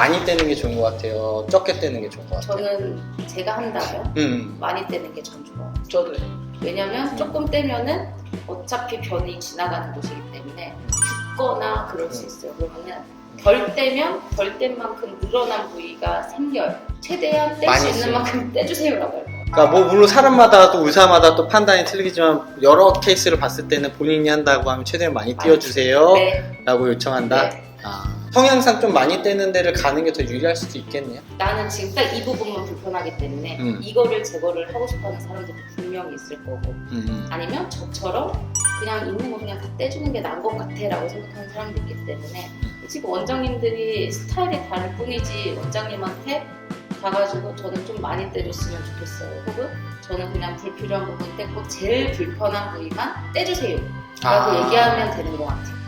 많이 떼는 게 좋은 것 같아요. 적게 떼는 게 좋은 것 같아요. 저는 제가 한다면 음. 많이 떼는 게 전 좋아요. 저도요. 왜냐면 조금 떼면은 어차피 변이 지나가는 곳이기 때문에 죽거나 그럴 수 있어요. 그러면은 덜 떼면 덜 뗀 만큼 늘어난 부위가 생겨요. 최대한 뗄 많이 수 있는 있어요. 만큼 떼주세요라고 할. 그러니까 뭐 물론 사람마다 또 의사마다 또 판단이 틀리지만 여러 케이스를 봤을 때는 본인이 한다고 하면 최대한 많이 띄워주세요 네, 라고 요청한다. 네. 아, 성향상 좀 많이 떼는 데를 가는 게 더 유리할 수도 있겠네요. 나는 지금 딱 이 부분만 불편하기 때문에 음. 이거를 제거를 하고 싶어하는 사람들도 분명히 있을 거고 음. 아니면 저처럼 그냥 있는 거 그냥 다 떼주는 게 나은 것 같아라고 생각하는 사람도 있기 때문에 지금 원장님들이 스타일이 다를 뿐이지 원장님한테 가가지고 저는 좀 많이 떼줬으면 좋겠어요 혹은 저는 그냥 불필요한 부분 떼고 제일 불편한 부위만 떼주세요 라고 아. 얘기하면 되는 것 같아요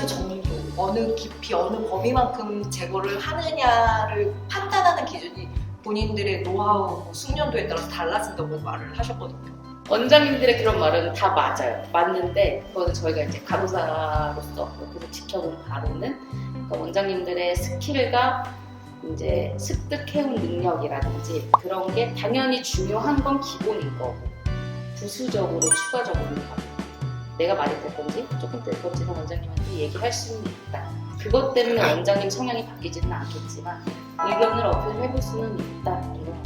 어느 정도, 어느 깊이, 어느 범위만큼 제거를 하느냐를 판단하는 기준이 본인들의 노하우, 뭐 숙련도에 따라서 달라진다고 말을 하셨거든요. 원장님들의 그런 말은 다 맞아요. 맞는데 그거는 저희가 이제 간호사로서 옆에서 지켜본 바로는 그러니까 원장님들의 스킬과 이제 습득해온 능력이라든지 그런 게 당연히 중요한 건 기본인 거고 부수적으로 추가적으로 내가 많이 될 건지 조금 될 건지는 원장님한테 얘기할 수는 있다. 그것 때문에 원장님 성향이 바뀌지는 않겠지만 의견을 어필해볼 수는 있다. 이런